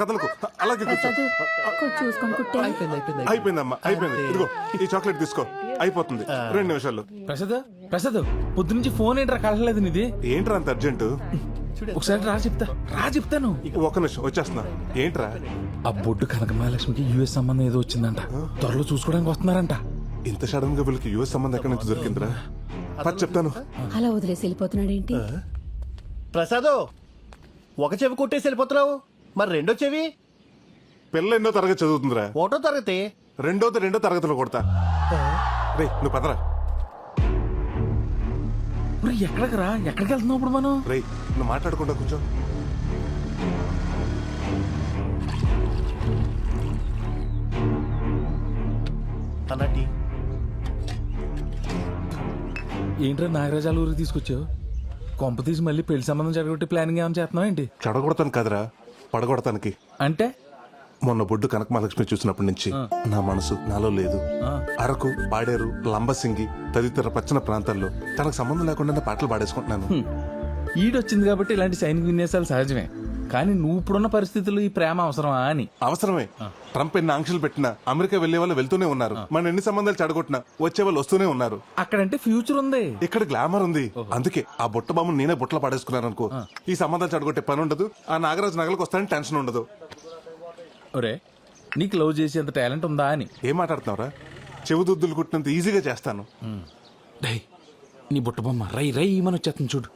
కదలకు. అలాగే కూర్చో. ప్రసాద్ కొంచెం చూసుకొని కుట్టే. అయిపోయింది అయిపోయింది అయిపోయిందమ్మా అయిపోయింది. ఇదిగో ఈ చాక్లెట్ తీసుకో. అయిపోతుంది. రెండు నిమిషాల్లో ప్రసాద్ ప్రసాద్ పొద్దు నుంచి ఫోన్ ఏంట్రా కలవలేదు నీది? ఏంట్రా అంత అర్జెంటు ఒకసారి రా చెప్తా. రా చెప్తాను. ఒక్క నిమిషం వచ్చేస్తున్నా. ఏంట్రా? ఆ బొడ్డు కనకమహాలక్ష్మికి యుఎస్ సంబంధం ఏదో వచ్చిందంట. త్వరలో చూసుకోవడానికి వస్తున్నారంట. ఇంత సడన్గా వీళ్ళకి యుఎస్ సంబంధం ఎక్కడి నుంచి దొరికిందిరా? పది చెప్తాను. అలా వదిలేసి వెళ్ళిపోతున్నాడు ఏంటి ప్రసాదు ఒక చెవి కొట్టేసి వెళ్ళిపోతున్నావు? మరి రెండో చెవి? పిల్ల ఎన్నో తరగతి చదువుతుందిరా. ఒకటో తరగతి? రెండోది రెండో తరగతిలో కొడతా. రే నువ్వు పదరా. ఎక్కడికి రా? ఎక్కడికి వెళ్తున్నావు ఇప్పుడు మనం? రే నువ్వు మాట్లాడకుండా కూర్చో. అన్నటి ఏంట్రా నాగరాజాల ఊరికి తీసుకొచ్చావు? కొంప తీసి మళ్ళీ పెళ్ళి సంబంధం జరగొట్టి ప్లానింగ్ ఏమైనా చేస్తున్నావు ఏంటి? చెడగొడతాను కదరా. పడగొడతానికి. అంటే? మొన్న బొడ్డు కనక మహాలక్ష్మి చూసినప్పటి నుంచి నా మనసు నాలో లేదు. అరకు పాడేరు లంబసింగి తదితర పచ్చని ప్రాంతాల్లో తనకు సంబంధం లేకుండా పాటలు పాడేసుకుంటున్నాను. ఈడొచ్చింది కాబట్టి ఇలాంటి సైనిక విన్యాసాలు సహజమే. కానీ నువ్వు ఇప్పుడున్న పరిస్థితుల్లో ఈ ప్రేమ అవసరమా అని. అవసరమే. ట్రంప్ ఎన్ని ఆంక్షలు పెట్టినా అమెరికా వెళ్ళే వాళ్ళు వెళ్తూనే ఉన్నారు. మన ఎన్ని సంబంధాలు చెడగొట్టినా వచ్చే వాళ్ళు వస్తూనే ఉన్నారు. అక్కడంటే ఫ్యూచర్ ఉంది. ఇక్కడ గ్లామర్ ఉంది. అందుకే ఆ బుట్ట బామ్మను నేనే బుట్టలు పాడేసుకున్నాను అనుకో ఈ సంబంధాలు చెడగొట్టే పని ఉండదు. ఆ నాగరాజు నగలకు వస్తానని టెన్షన్ ఉండదు. ఒరే నీకు లవ్ చేసేంత టాలెంట్ ఉందా అని. ఏం మాట్లాడుతున్నావురా? చెవుదుద్దులు కుట్టినంత ఈజీగా చేస్తాను. డై నీ బుట్ట బొమ్మ. రై రై మన వచ్చేస్తుంది చూడు.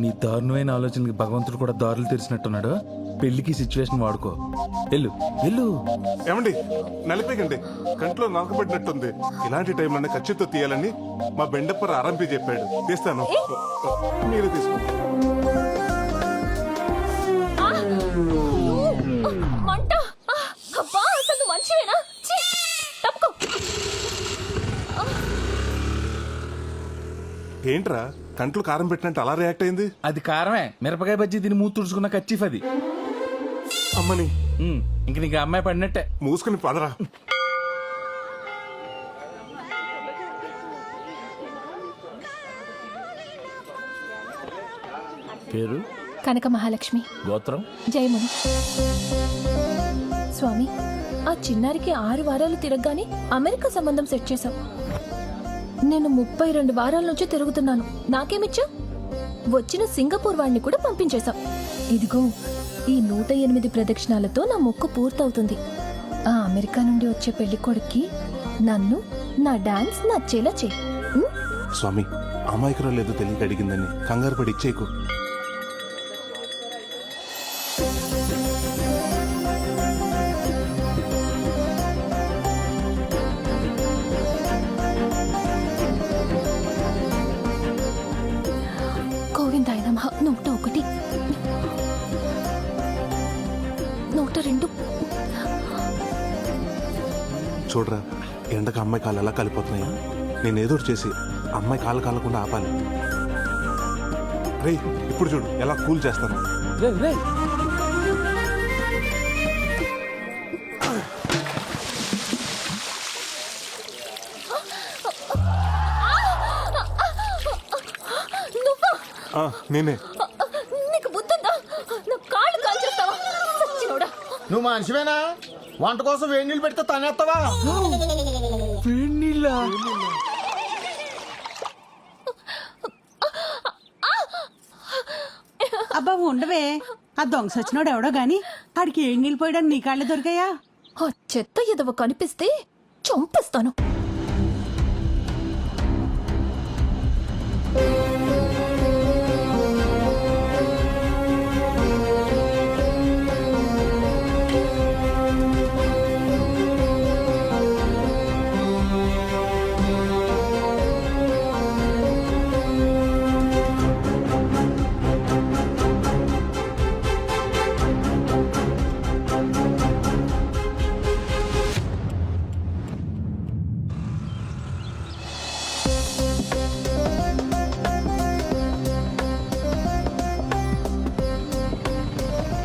నీ దారుణమైన ఆలోచనకి భగవంతుడు కూడా దారులు తెరిచినట్టున్నాడు. పెళ్ళికి సిచ్యువేషన్ వాడుకో. వెళ్ళు. వెళ్ళు. ఏమండి? నలిపేకండి. కంట్లో నలకబడినట్టుంది ఇలాంటి టైంలోనే ఖచ్చితంతో తీయాలని మా బెండప్పర్ ఆరంపి చెప్పాడు. తీస్తాను. మీరే తీసుకోండి. ఏంట్రా? కంట్లో కారం పెట్టినట్టు అలా రియాక్ట్ అయింది? అది కారమే. మిరపకాయ బజ్జీ తిని మూతి తుడుచుకున్న కచ్చిఫ్ అది. అమ్మని. ఉమ్, ఇంక నీకు ఆ అమ్మాయి పడినట్టే. మూసుకుని పదరా. పేరు? కనక మహాలక్ష్మి. గోత్రం? జయముని స్వామి ఆ చిన్నారికి ఆరు వారాలు తిరగగానే అమెరికా సంబంధం సెట్ చేశాం నేను ముప్పై రెండు వారాల నుంచి తిరుగుతున్నాను. నాకేమిచ్చా? వచ్చిన సింగపూర్ వాడిని కూడా పంపించేశాం. ఇదిగో ఈ నూట ఎనిమిది ప్రదక్షిణాలతో నా మొక్కు పూర్తవుతుంది. ఆ అమెరికా నుండి వచ్చే పెళ్ళి కొడుక్కి నన్ను నా డాన్స్ నచ్చేలా చేయి. స్వామి అమాయకురాలు లేదో తెలియక అడిగిందని కంగారు పడి ఇచ్చేయకు. నూట ఒకటి. నూట రెండు. చూడరా ఎండకు అమ్మాయి కాళ్ళు ఎలా కాలిపోతున్నాయి? నేను ఏదో ఒకటి చేసి అమ్మాయి కాళ్ళు కాలకుండా ఆపాలి. రేయ్ ఇప్పుడు చూడు ఎలా కూల్ చేస్తాను. రేయ్, రేయ్. నేనే. నీకు బుద్ధుందా? నా కాళ్ళు కాల్చేస్తావా? సచ్చినోడా. నువ్వు మనిషివేనా? వంట కోసం వేడి నీళ్ళు పెడితే తనేస్తావా వేడి నీళ్ళా? అబ్బా ఉండవే. ఆ దొంగ సచ్చినోడు ఎవడో గాని ఆడికి ఏం నీళ్ళు పోయడానికి నీ కాళ్ళే దొరికాయా? ఆ చెత్త ఎదవ కనిపిస్తే చంపేస్తాను.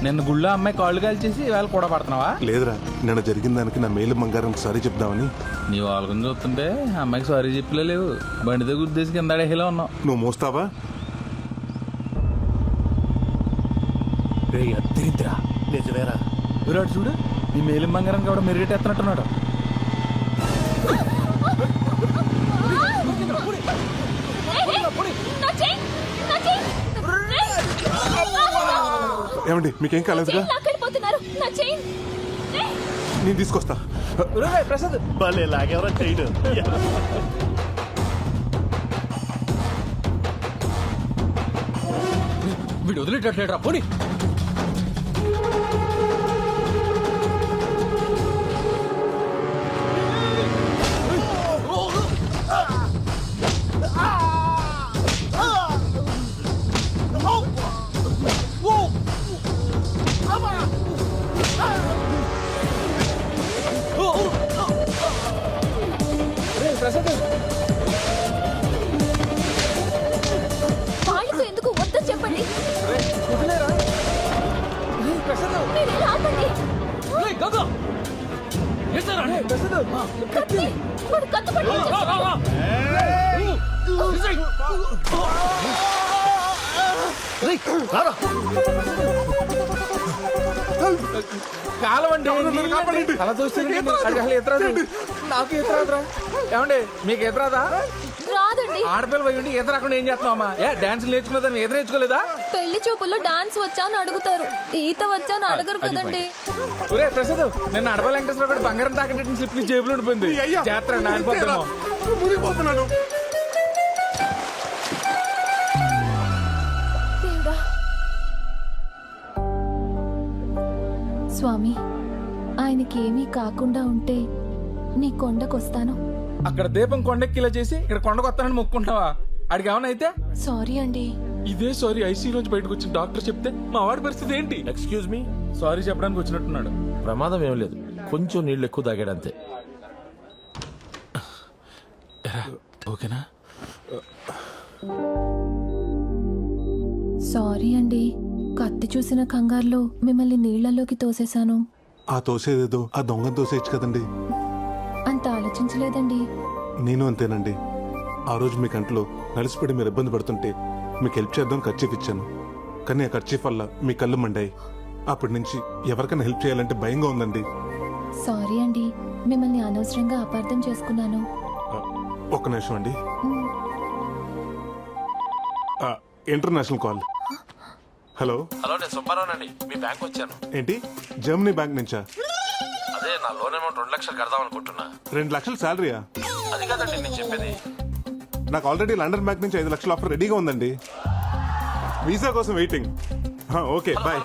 నిన్న గుళ్ళో అమ్మాయి కాళ్ళు కాల్చేసి ఇవాళ కూడా పడుతున్నావా? లేదురా నిన్న జరిగిన దానికి నా మేలు బంగారం సారీ చెప్దామని. నీ వాళ్ళని చూస్తుంటే అమ్మాయికి సారీ చెప్పలే లేవు. బండి దగ్గర ఉద్దేశం కింద అడేలా ఉన్నావు. నువ్వు మోస్తావా? రే అద్దరిద్రా నిజమేరా? విరాట్ చూడు నీ మేలిం బంగారం కూడా మెరుగెట్టేస్తున్నట్టున్నాడు ఏమండి మీకేం కాలేదుగా చెయ్యి లాక్కెళ్ళిపోతున్నారు. నా చెయ్యి! ఏయ్! నేను తీసుకొస్తా ప్రసాద్ భలే లాగెవరో చేయడు వీడు వదిలేటట్లేట్రా పోనీ కాలవండి. అలా చూస్తే ఎత్తరాదు. నాకు ఎత్తరాదురా ఏమండి మీకు ఎత్తరాదా? ఆడపిల్ల పోయి ఉండి ఈత రాకుండా ఏం చేస్తున్నావమ్మా ఏ డాన్స్ నేర్చుకున్నదా ఈత నేర్చుకోలేదా? పెళ్ళి చూపుల్లో డాన్స్ వచ్చా అని అడుగుతారు. ఈత వచ్చా అని అడగరు కదండి. ఒరే ప్రసాద్ నిన్న అడవ వెంకటేశ్వర గారు బంగారం తాకట్టు స్లిప్ జేబులో ఉండిపోయింది. అయ్యా. జాతర నానిపోతామో మునిగిపోతున్నాను. దేవుడా స్వామి ఆయనకి ఏమీ కాకుండా ఉంటే నీ కొండకొస్తాను. అక్కడ దీపం కొండెక్కిలా చేసి ఇక్కడ కొండకు వస్తానని మొక్కుంటావా అడిగి ఏమన్నా అయితే? సారీ అండి. ఇదే సారీ ఐసీ నుంచి బయటకు వచ్చిన డాక్టర్ చెప్తే మా వాడి పరిస్థితి ఏంటి? ఎక్స్క్యూజ్ మీ సారీ చెప్పడానికి వచ్చినట్టున్నాడు. ప్రమాదం ఏం లేదు. కొంచెం నీళ్ళు ఎక్కువ తాగాడు అంతే. ఓకేనా? సారీ అండి. కత్తి చూసిన కంగారులో మిమ్మల్ని నీళ్ళలోకి తోసేశాను. ఆ తోసేదేదో ఆ దొంగను తోసేయచ్చు కదండి. అంత ఆలోచించలేదండి. నేను అంతేనండి. ఆ రోజు మీ కంట్లో నలిసిపడి మీరు ఇబ్బంది పడుతుంటే మీకు హెల్ప్ చేద్దాం ఖర్చీఫ్ ఇచ్చాను. కానీ ఆ ఖర్చీఫ్ వల్ల మీ కళ్ళు మండాయి. అప్పటి నుంచి ఎవరికైనా హెల్ప్ చేయాలంటే భయంగా ఉందండి. సారీ అండి. మిమ్మల్ని అనవసరంగా అపార్థం చేసుకున్నాను. ఆ, ఒక్క నిమిషం అండి. ఆ, ఇంటర్నేషనల్ కాల్. హలో. హలో నేను సుబ్బారావునండి. మీ బ్యాంక్ వచ్చాను. ఏంటి? జర్మనీ బ్యాంక్ నుంచా? అదే నా లోన్ అమౌంట్ రెండు లక్షలు కడదాం అనుకుంటున్నా. రెండు లక్షలు శాలరీయా అది కదండి నేను చెప్పేది. నాకు ఆల్రెడీ లండన్ బ్యాంక్ నుంచి ఐదు లక్షల ఆఫర్ రెడీగా ఉందండి. వీసా కోసం వెయిటింగ్ ఆ, ఓకే బాయ్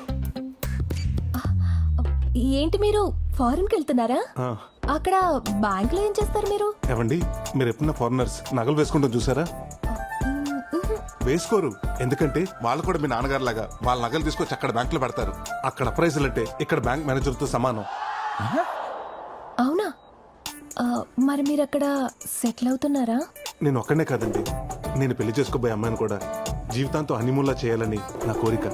ఏంటి మీరు ఫారెన్కి వెళ్తున్నారా? ఆ, అక్కడ బ్యాంకులో ఏం చేస్తారు మీరు? ఏమండి మీరు ఎప్పుడన్నా ఫారినర్స్ నగలు వేసుకుంటాం చూసారా? వేసుకోరు ఎందుకంటే వాళ్ళు కూడా మీ నాన్నగారు లాగా వాళ్ళ నగలు తీసుకొచ్చి అక్కడ బ్యాంకులో పెడతారు. అక్కడ అప్రైజల్ అంటే ఇక్కడ బ్యాంక్ మేనేజర్తో సమానం. అవునా? ఆ, మరి మీరు అక్కడ సెటిల్ అవుతున్నారా? నేను ఒక్కనే కాదండి. నేను పెళ్ళి చేసుకోబోయే అమ్మాయిని కూడా జీవితాంతో హనీమూన్లా చేయాలని నా కోరిక.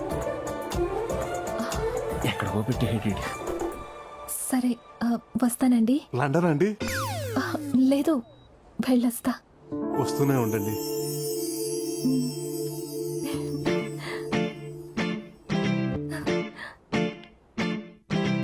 ఎక్కడికో పెట్టి సరే ఆ, వస్తానండి. లండన్ అండి? ఆ, లేదు వెళ్ళొస్తా. వస్తూనే ఉండండి. మ్,